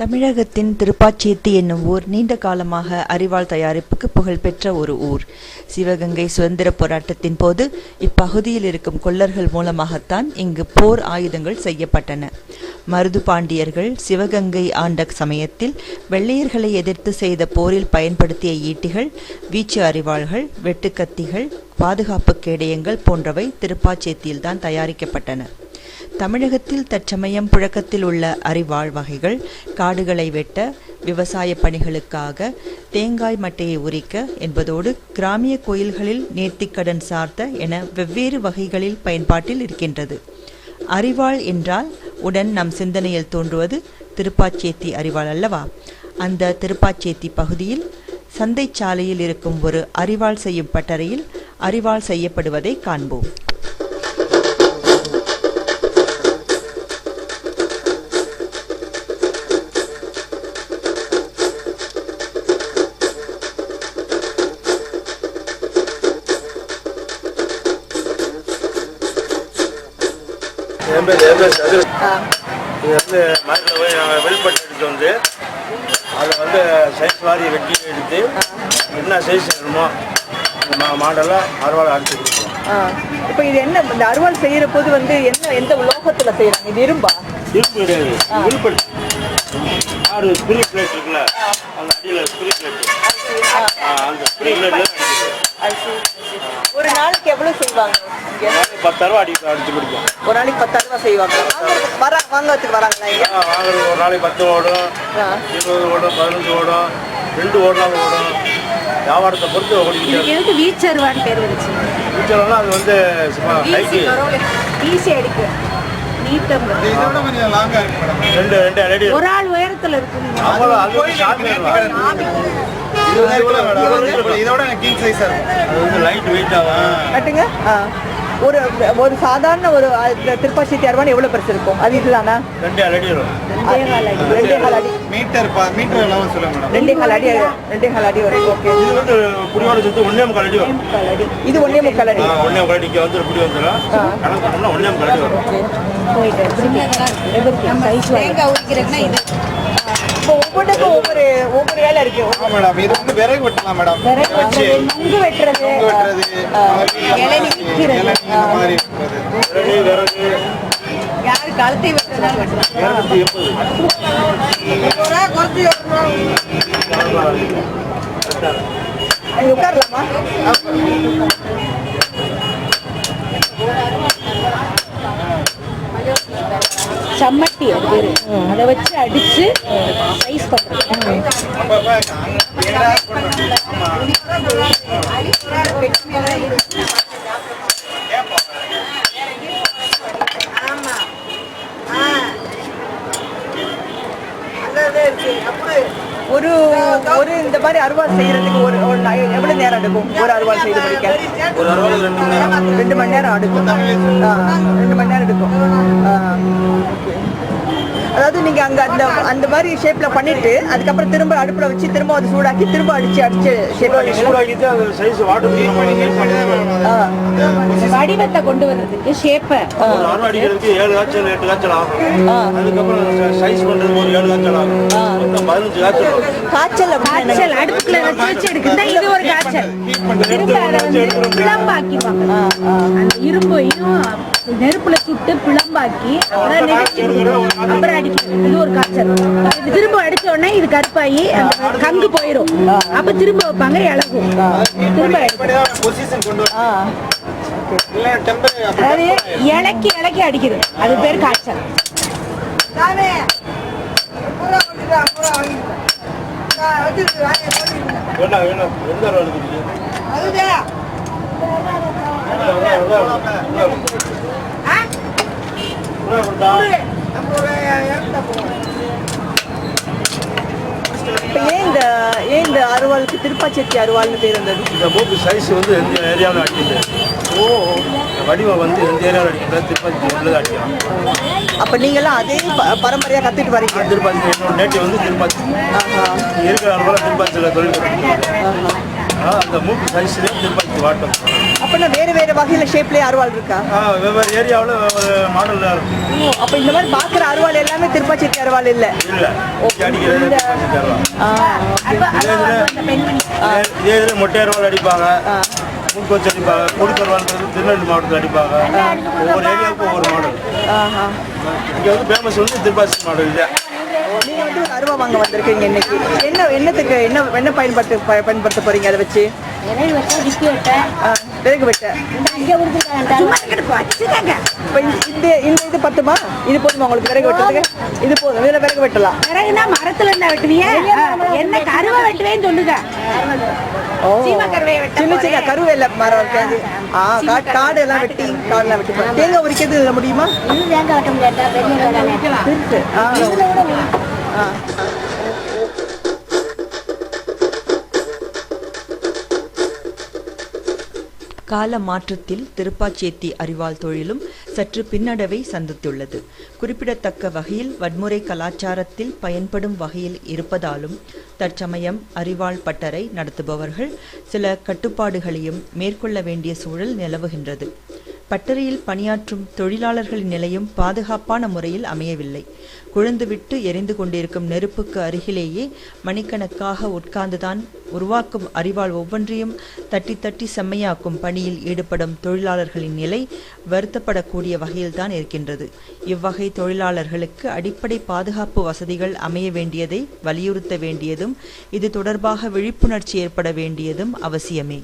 தமிழகத்தின் திருப்பாச்சேத்தி என்னும் ஊர் நீண்ட காலமாக அரிவாள் தயாரிப்புக்கு புகழ்பெற்ற ஒரு ஊர். சிவகங்கை சுதந்திர போராட்டத்தின் போது இப்பகுதியில் இருக்கும் கொல்லர்கள் மூலமாகத்தான் இங்கு போர் ஆயுதங்கள் செய்யப்பட்டன. மருது பாண்டியர்கள் சிவகங்கை ஆண்ட சமயத்தில் வெள்ளையர்களை எதிர்த்து செய்த போரில் பயன்படுத்திய ஈட்டிகள் வீச்சு அரிவாள்கள் வெட்டுக்கத்திகள் பாதுகாப்பு கேடயங்கள் போன்றவை திருப்பாச்சேத்தியில்தான் தயாரிக்கப்பட்டன. தமிழகத்தில் தற்சமயம் புழக்கத்தில் உள்ள அரிவாள் வகைகள் காடுகளை வெட்ட விவசாய பணிகளுக்காக தேங்காய் மட்டையை உரிக்க என்பதோடு கிராமிய கோயில்களில் நேர்த்திக்கடன் சார்த்த என வெவ்வேறு வகைகளில் பயன்பாட்டில் இருக்கின்றது. அரிவாள் என்றால் உடன் நம் சிந்தனையில் தோன்றுவது திருப்பாச்சேத்தி அரிவாள் அல்லவா? அந்த திருப்பாச்சேத்தி பகுதியில் சந்தை சாலையில் இருக்கும் ஒரு அரிவாள் செய்யும் பட்டறையில் அரிவாள் செய்யப்படுவதை காண்போம். என் பேர் என் பேர் இது வந்து மரத்தில் போய் நாங்கள் வெளிப்பட்டு எடுத்து வந்து அதை வந்து சைஸ் வாரி வெட்டி எடுத்து என்ன சைஸ் வேணுமோ அந்த மா மாடலை அறுவாலை அடிச்சு கொடுப்போம் இப்போ இது என்ன இந்த அருவாள் செய்யற போது வந்து என்ன எந்த உலோகத்துல செய்யறாங்க இது இரும்பா கிடையாது ஆறு ஸ்ப்ரீ பிளேட் இருக்குல்ல அந்த அடியில் ஸ்ப்ரீ பிளேட் அந்த ஸ்ப்ரீ ஒரு நாளைக்கு எவ்வளவு செய்வாங்க? பத்தாயிரம் அடி அடிச்சு கொடுப்போம் ஒரு நாளைக்கு பத்தாயிரம் ரூபாய் செய்வாங்க. வாங்க- வர வாங்கறதுக்கு வராங்களா இங்க? வாங்குறது ஒரு நாளைக்கு பத்து ஓடும். இருபது ஓடும் பதினஞ்சு ஓடும் ரெண்டு ஓடினாலும் ஓடும். வியாபாரத்தை பொறுத்து ஓடிக்கிட்டே இருக்கும் எதுக்கு வீச்சருவான்னு பேர் வந்துச்சு. ஃபியூச்சர்லாம் அது வந்து சும்மா ஹைட்டு ஈஸி அடிக்கு. ரெண்டு ரெண்டு அடி. ஒரு ஆள் உயரத்துல இருக்கு அவ்வளோ அது இதோட கிங் சைஸ் அது வந்து லைட் வெயிட் ஆகும் கட்டுங்க. ஆ. ஒரு ஒரு சாதாரண ஒரு திருப்பாச்சி அருவான் எவ்வளவு பெருசு இருக்கும்? அது இதுதானா? ரெண்டு அடி வரும். ரெண்டே கால் அடி. மீட்டர் மீட்டர் எல்லாம் சொல்லுங்க மேடம். ரெண்டே கால் அடி ரெண்டே கால் அடி வரும். ஓகே. இது வந்து குடியோட சேர்த்து ஒன்னே முக்கால் அடி வரும். இது ஒன்னே முக்கால் அடி. ஆ, ஒன்னே முக்கால் அடிக்கு வந்து குடி வந்துடும் கணக்கு பண்ணோம்னா ஒன்னே முக்கால் அடி வரும். தேங்காய் உரிக்கிறதுனா இது. ஒவ்வொன்றுக்கும் ஒவ்வொரு ஒவ்வொரு வேலை இருக்கு. ஆமா மேடம். இது வந்து விறகு வெட்டலாம் மேடம். விறகு வெட்டுறது நுங்கு வெட்டுறது. நுங்கு வெட்டுறது இளநீ விற்கிறது. இளநீ இந்த மாதிரி வெட்டுறது. விறகு விறகு. யாரு கழுத்தை வெட்டுறதுனால வெட்டுறாங்க இரநூத்தி எண்பது அங்க உட்காரலாமா? சம்மட்டி அது பேரு. அதை வச்சு அடிச்சு சைஸ் பண்றது. ஒரு ஒரு இந்த மாதிரி அருவாள் செய்யறதுக்கு ஒரு எவ்வளவு நேரம் எடுக்கும்? ஒரு அருவாள் செய்து முடிக்க? ரெண்டு மணி நேரம். எடுக்கும். ரெண்டு மணி நேரம் எடுக்கும். அதாவது நீங்க அங்க அந்த அந்த மாதிரி ஷேப்ல பண்ணிட்டு அதுக்கப்புறம் திரும்ப அடுப்புல வச்சு திரும்ப அது சூடாக்கி திரும்ப அடிச்சு அடிச்சு ஷேப் வடிவத்தை கொண்டு வர்றதுக்கு ஷேப்பை அடிக்கிறதுக்கு ஏழு காய்ச்சல் எட்டு காய்ச்சல் ஆகும். அதுக்கப்புறம் சைஸ் பண்றதுக்கு ஒரு ஏழு காய்ச்சல் ஆகும். பதினஞ்சு காய்ச்சல் காய்ச்சல் காய்ச்சல் அடுப்புக்குள்ள வச்சு வச்சு எடுக்குதா இது ஒரு காய்ச்சல். திரும்ப அதை வந்து பிளம்பாக்கிப்பாங்க அந்த இரும்பையும் நெருப்புல சுட்டு பிளம்பாக்கி அப்புறம் நெருப்பு அப்புறம் அடிக்கிறது இது ஒரு காய்ச்சல். இது திரும்ப அடிச்ச உடனே இது கருப்பாகி அந்த கங்கு போயிடும் அப்ப திரும்ப வைப்பாங்க இழகும் திரும்ப அதாவது இலக்கி இலக்கி அடிக்குது. அது பேர் காய்ச்சல். அதுதான் வேண்டாம் எந்த அளவு இருக்குது இப்போ ஏன் இந்த ஏன் இந்த அருவாளுக்கு திருப்பாச்சேத்தி அருவாள்னு பேர் வந்தது இந்த மூக்கு சைஸ் வந்து எந்த ஏரியாவில் அடிக்குது ஓ வடிவம் வந்து எந்த ஏரியாவில் அடிக்கிறது திருப்பதி உள்ளது அடிக்கலாம் அப்போ நீங்களாம் அதே ப- பரம்பரையா கத்துட்டு வரீங்க திருப்பதி என்னோட நேட்டிவ் வந்து திருப்பதி ஆஹா, இருக்கிற அளவில் திருப்பதியில் தொழில் அந்த மூக்கு சைஸ்லேயே திருப்பாச்சி வாட்டம். அப்படின்னா வேறு வேறு வகையில் ஷேப்லேயே அருவாள் இருக்கா? வெவ்வேறு ஏரியாவில் வெவ்வேறு மாடலில் இருக்கும். அப்போ இந்த மாதிரி பார்க்குற அருவாள் எல்லாமே திருப்பாச்சேத்தி அருவாள் இல்லை? இல்லை. இதே இதில் மொட்டையர்வால் அடிப்பாங்க. மூக்கு வச்சு அடிப்பாங்க. கொடுக்கறவான்றது திருநெல்வேலி மாவட்டத்தில் அடிப்பாங்க. ஒவ்வொரு ஏரியாவுக்கும் ஒவ்வொரு மாடல் இங்கே வந்து ஃபேமஸ் வந்து திருப்பாச்சி மாடல் இல்லை. அருவா வாங்க வந்திருக்கீங்க இன்னைக்கு. என்ன என்னத்துக்கு என்ன என்ன பயன்படுத்த பயன்படுத்த போறீங்க அதை வச்சு? விறகு வெட்ட. இப்போ இந்த இந்த இது பத்துமா? இது போதுமா உங்களுக்கு விறகு வெட்டுறதுக்கு இது போதும் இதுல விறகு வெட்டலாம். விறகுனா மரத்துல இருந்தா வெட்டுவிய. என்ன கருவை வெட்டுவேன்னு சொல்லுங்க. ஓ சின்ன சின்ன கருவேல மரம் இருக்காது ஆ காடு எல்லாம் வெட்டி காடெல்லாம் வெட்டி. தேங்காய் உரிக்கிறது முடியுமா? இது தேங்காய் வெட்ட முடியாதா கால மாற்றத்தில் திருப்பாச்சேத்தி அறிவால் தொழிலும் சற்று பின்னடைவை சந்தித்துள்ளது. குறிப்பிடத்தக்க வகையில் வன்முறை கலாச்சாரத்தில் பயன்படும் வகையில் இருப்பதாலும் தற்சமயம் அறிவாள் பட்டறை நடத்துபவர்கள் சில கட்டுப்பாடுகளையும் மேற்கொள்ள வேண்டிய சூழல் நிலவுகின்றது. பட்டறையில் பணியாற்றும் தொழிலாளர்களின் நிலையும் பாதுகாப்பான முறையில் அமையவில்லை. குழந்துவிட்டு எரிந்து கொண்டிருக்கும் நெருப்புக்கு அருகிலேயே மணிக்கணக்காக உட்கார்ந்துதான் உருவாக்கும் அறிவால் ஒவ்வொன்றையும் தட்டி தட்டி செம்மையாக்கும் பணியில் ஈடுபடும் தொழிலாளர்களின் நிலை வருத்தப்படக்கூடிய வகையில்தான் இருக்கின்றது. இவ்வகை தொழிலாளர்களுக்கு அடிப்படை பாதுகாப்பு வசதிகள் அமைய வேண்டியதை வலியுறுத்த வேண்டியதும் இது தொடர்பாக விழிப்புணர்ச்சி ஏற்பட வேண்டியதும் அவசியமே.